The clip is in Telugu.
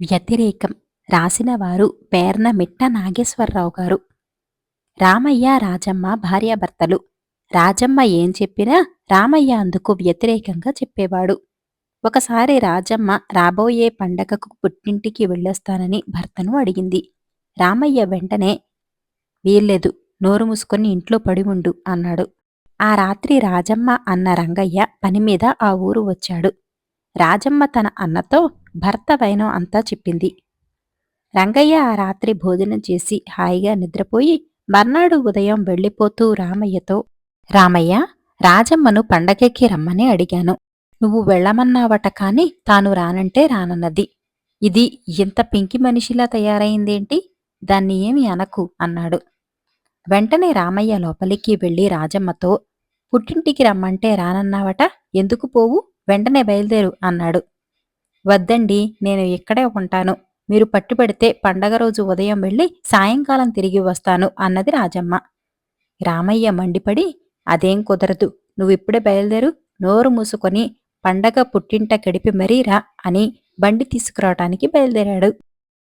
వ్యతిరేకం రాసినవారు పేర్న మిట్ట నాగేశ్వరరావు గారు. రామయ్య రాజమ్మ భార్యాభర్తలు. రాజమ్మ ఏం చెప్పినా రామయ్య అందుకు వ్యతిరేకంగా చెప్పేవాడు. ఒకసారి రాజమ్మ రాబోయే పండగకు పుట్టింటికి వెళ్ళొస్తానని భర్తను అడిగింది. రామయ్య వెంటనే వీల్లేదు నోరు మూసుకొని ఇంట్లో పడి ఉండు అన్నాడు. ఆ రాత్రి రాజమ్మ అన్న రంగయ్య పని మీద ఆ ఊరు వచ్చాడు. రాజమ్మ తన అన్నతో భర్త వైనం అంతా చెప్పింది. రంగయ్య ఆ రాత్రి భోజనం చేసి హాయిగా నిద్రపోయి మర్నాడు ఉదయం వెళ్ళిపోతూ రామయ్యతో రామయ్య రాజమ్మను పండగకి రమ్మని అడిగాను. నువ్వు వెళ్ళమన్నావట కాని తాను రానంటే రానన్నది. ఇది ఇంత పింకి మనిషిలా తయారైందేంటి? దాన్ని ఏమి అనకు అన్నాడు. వెంటనే రామయ్య లోపలికి వెళ్ళి రాజమ్మతో పుట్టింటికి రమ్మంటే రానన్నావట ఎందుకు పోవు? వెంటనే బయలుదేరు అన్నాడు. వద్దండి నేను ఇక్కడే ఉంటాను. మీరు పట్టుబడితే పండగ రోజు ఉదయం వెళ్ళి సాయంకాలం తిరిగి వస్తాను అన్నది రాజమ్మ. రామయ్య మండిపడి అదేం కుదరదు నువ్విప్పుడే బయలుదేరు నోరు మూసుకొని పండగ పుట్టింట గడిపి మరీరా అని బండి తీసుకురావటానికి బయలుదేరాడు.